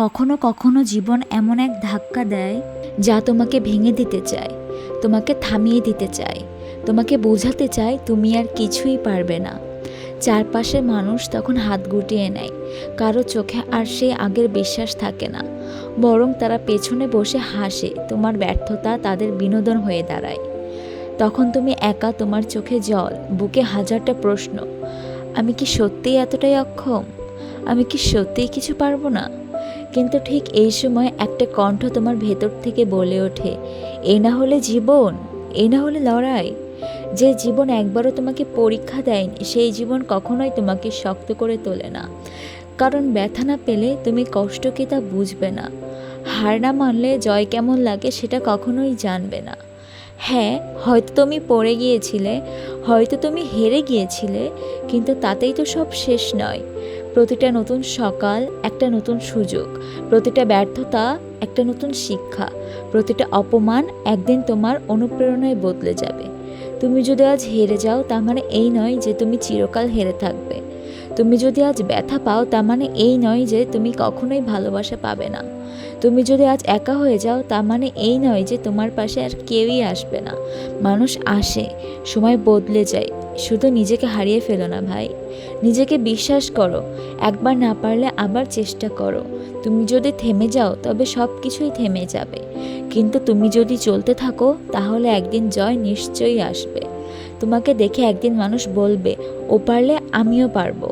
কখনো কখনো জীবন এমন এক ধাক্কা দেয় যা তোমাকে ভেঙে দিতে চায়, তোমাকে থামিয়ে দিতে চায়, তোমাকে বোঝাতে চায় তুমি আর কিছুই পারবে না। চারপাশে মানুষ তখন হাত গুটিয়ে নেয়, কারও চোখে আর সেই আগের বিশ্বাস থাকে না, বরং তারা পেছনে বসে হাসে, তোমার ব্যর্থতা তাদের বিনোদন হয়ে দাঁড়ায়। তখন তুমি একা তোমার চোখে জল, বুকে হাজারটা প্রশ্ন, আমি কি সত্যিই এতটাই অক্ষম? আমি কি সত্যিই কিছু পারব না? কিন্তু ঠিক এই সময় একটা কণ্ঠ তোমার ভেতর থেকে বলে ওঠে, এ না হলে জীবন এই না হলে লড়াই। যে জীবন একবারও তোমাকে পরীক্ষা দেয়নি, সেই জীবন কখনোই তোমাকে শক্ত করে তোলে না। কারণ ব্যথা না পেলে তুমি কষ্ট কি তা বুঝবে না। হার না মানলে জয় কেমন লাগে সেটা কখনোই জানবে না। হ্যাঁ হয়তো তুমি পড়ে গিয়েছিলে, হয়তো তুমি হেরে গিয়েছিলে, কিন্তু তাতেই তো সব শেষ নয়। প্রতিটা নতুন সকাল একটা নতুন সুযোগ, প্রতিটা ব্যর্থতা একটা নতুন শিক্ষা, প্রতিটা অপমান একদিন তোমার অনুপ্রেরণায় বদলে যাবে। তুমি যদি আজ হেরে যাও, তার মানে এই নয় যে তুমি চিরকাল হেরে থাকবে। তুমি যদি আজ ব্যথা পাও, তার মানে এই নয় যে তুমি কখনোই ভালোবাসা পাবে না। তুমি যদি আজ একা হয়ে যাও তা মানে এই নয় যে তোমার পাশে আর কেউই আসবে না। মানুষ আসে, সময় বদলে যায়। শুধু নিজেকে হারিয়ে ফেলো না ভাই। নিজেকে বিশ্বাস করো। একবার না পারলে আবার চেষ্টা করো। তুমি যদি থেমে যাও, তবে সব কিছুই থেমে যাবে। কিন্তু তুমি যদি চলতে থাকো, তাহলে একদিন জয় নিশ্চয়ই আসবে। তোমাকে দেখে একদিন মানুষ বলবে, ও পারলে আমিও পারব।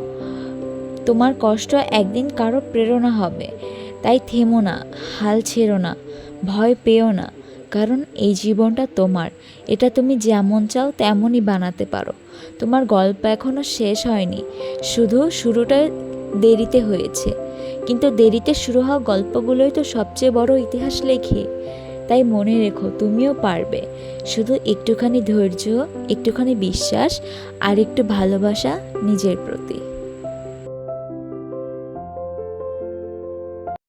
তোমার কষ্ট একদিন কারও প্রেরণা হবে। তাই থেমো না, হাল ছেড়ো না, ভয় পেও না, কারণ এই জীবনটা তোমার। এটা তুমি যেমন চাও তেমনই বানাতে পারো। তোমার গল্প এখনও শেষ হয়নি, শুধু শুরুটাই দেরিতে হয়েছে। কিন্তু দেরিতে শুরু হওয়া গল্পগুলোই তো সবচেয়ে বড় ইতিহাস লেখে। তাই মনে রেখো, তুমিও পারবে। শুধু একটুখানি ধৈর্য, একটুখানি বিশ্বাস আর একটু ভালোবাসা নিজের প্রতি।